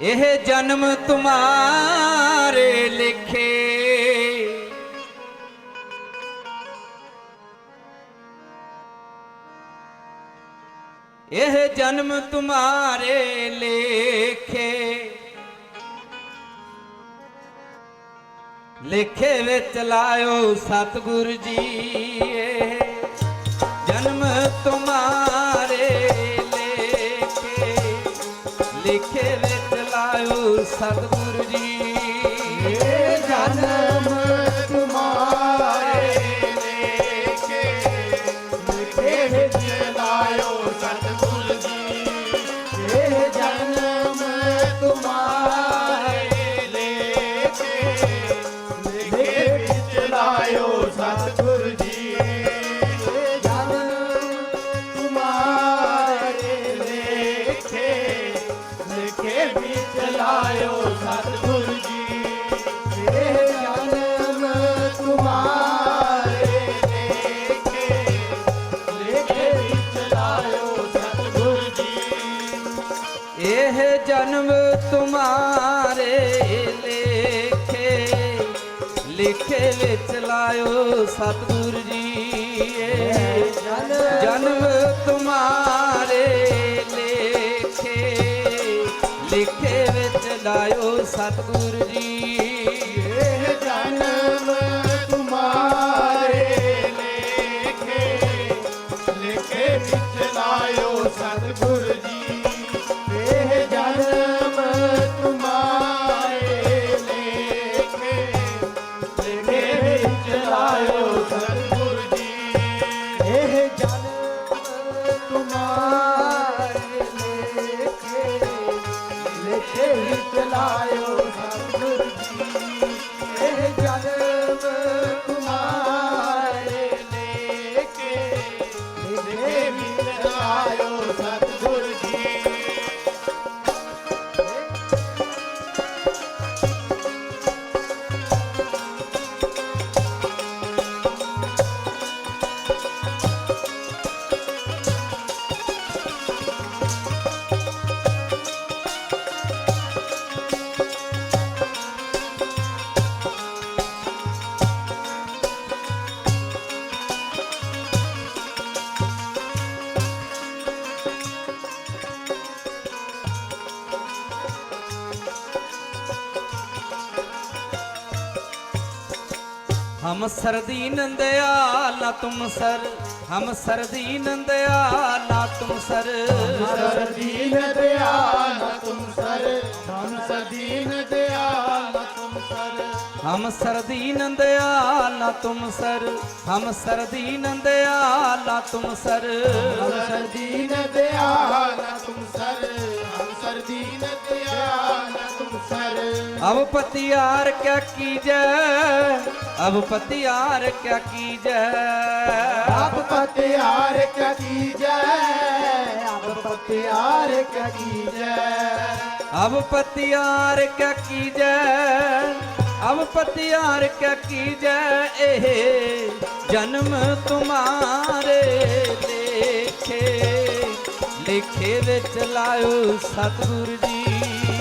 ਇਹ ਜਨਮ ਤੁਮਾਰੇ ਲਿਖੇ। ਇਹ ਜਨਮ ਤੁਮਾਰੇ ਲੇਖੇ। ਲੇਖੇ ਵਿੱਚ ਲਾਇਓ ਸਤਿਗੁਰ ਜੀ ਇਹ। ਜਨਮ ਤੁਮਾਰੇ ਲੇਖੇ। ਲਿਖੇ ਵਿੱਚ ਲਾਇਓ ਸਤਿਗੁਰ ਜੀ। ਇਹ ਜਨਮ ਤੁਮਾਰੇ ਲੇਖੇ ਲਿਖੇ ਵਿੱਚ ਲਾਇਓ ਸਤਿਗੁਰ ਜੀ। ਜਨਮ ਤੁਮਾਰੇ ਲੇਖੇ ਲਿਖੇ ਵਿੱਚ ਲਾਇਓ ਸਤਿਗੁਰ ਜੀ। ਇਹ ਜਨਮ ਸਤਿਗੁਰ ਜੀ। ਹਮ ਸਰਦੀਨ ਦਿਆਲਾ ਤੁਮ ਸਰ ਹਮ ਸਰਦੀਨ ਦਿਆਲਾ ਤੁਮ ਸਰ। ਸਰਦੀਨ ਦਿਆਲਾ ਤੁਮ ਸਰ ਹਮ ਸਰਦੀਨ ਦਿਆਲਾ ਤੁਮ ਸਰ। ਹਮ ਸਰਦੀਨ ਦਿਆਲਾ ਤੁਮ ਸਰ ਹਮ ਸਰਦੀਨ ਦਿਆਲਾ ਤੁਮ ਸਰ। ਸਰਦੀਨ ਦਿਆਲਾ ਤੁਮ ਸਰ। ਅੰਤਰ ਦੀਨਤ ਆਨੰਦ ਸਰ ਅਬ ਪਤਿਆਰ ਕਿਆ ਕੀਜੈ? ਅਬ ਪਤਿਆਰ ਕਿਆ ਕੀਜੈ? ਅਬ ਪਤਿਆਰ ਕਿਆ ਕੀਜੈ? ਅਬ ਪਤਿਆਰ ਕਿਆ ਕੀਜੈ? ਅਬ ਪਤਿਆਰ ਕਿਆ ਕੀਜੈ? ਅਬ ਪਤਿਆਰ ਕਿਆ ਕੀਜੈ? ਜਨਮ ਤੁਮਾਰੇ ਦੇਖੇ। ਲਿਖੇ ਵਿੱਚ ਲਾਇਓ ਸਤਿਗੁਰ ਜੀ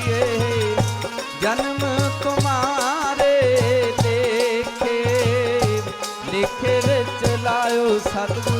ਇਹ ਜਨਮ ਤੁਮਾਰੇ ਲੇਖੇ ਲਿਖੇ ਵਿੱਚ ਲਾਇਓ ਸਤਿਗੁਰ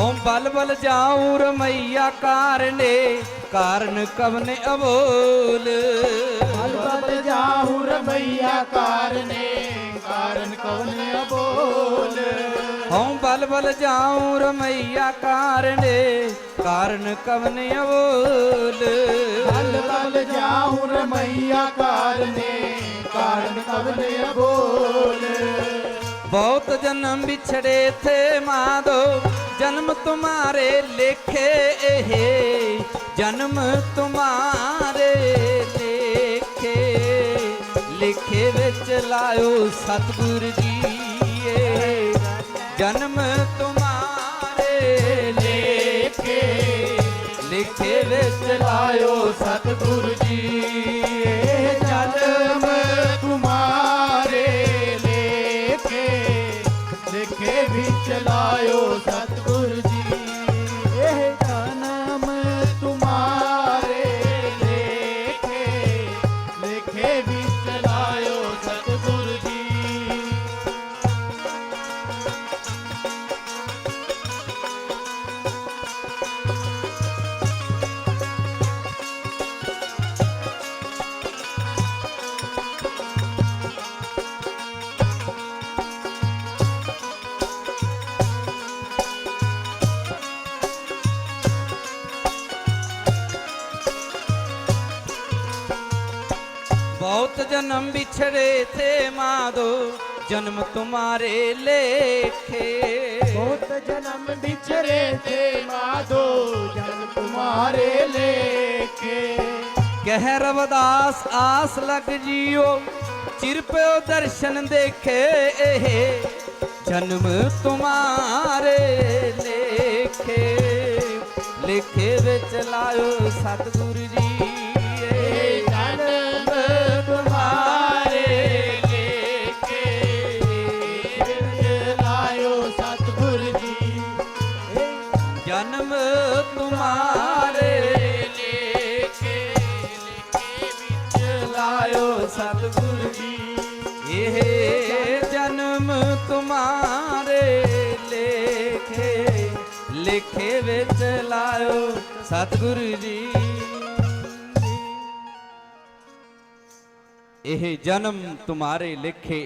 ਓਮ ਬਲ ਬਲ ਜਾਉ ਰਮਈਆ ਕਾਰਨੇ ਕਾਰਨ ਕਵਨੇ ਅਬੋਲ। ਬਲ ਬਲ ਜਾਹੂ ਰਮਈਆ ਕਾਰਨੇ ਕਾਰਨ ਕਵਨ ਅਬੋਲ। ਹਉ ਬਲ ਬਲ ਜਾਉ ਰਮਈਆ ਕਾਰਨੇ ਕਾਰਨ ਕਵਨ ਅਬੋਲ। ਬਲ ਬਲ ਜਾਉ ਰਮਈਆ ਕਾਰਨੇ ਕਾਰਨ ਕਵਨੇ ਅਬੋਲ। ਬਹੁਤ ਜਨਮ ਵਿਛੜੇ ਥੇ ਮਾਧੋ ਜਨਮ ਤੁਮਾਰੇ ਲੇਖੇ ਇਹ, ਜਨਮ ਤੁਮਾਰੇ ਲੇਖੇ, ਲਿਖੇ ਵਿੱਚ ਲਾਇਓ ਸਤਿਗੁਰ ਜੀ ਇਹ ਜਨਮ ਤੁਮਾਰੇ ਲੇਖੇ, ਲਿਖੇ ਵਿੱਚ ਲਾਇਓ ਸਤਿਗੁਰੂ ਜੀ ਇਹ बहुत जन्म बिछड़े थे माधो जन्म तुम्हारे लेखे ਬਹੁਤ ਜਨਮ ਵਿਚਰੇ ਤੇ ਮਾਧੋ ਜਨ ਤੁਮਾਰੇ ਲੇਖੇ कह रवदास आस लग जियो चिर प्यो दर्शन देखे एहे जन्म तुम्हारे लेखे लिखे विच लायो सतगुरु जी ਲਿਖੇ ਵਿੱਚ ਲਾਇਓ ਸਤਿਗੁਰੂ ਜੀ। ਇਹ ਜਨਮ ਤੁਮਾਰੇ ਲਿਖੇ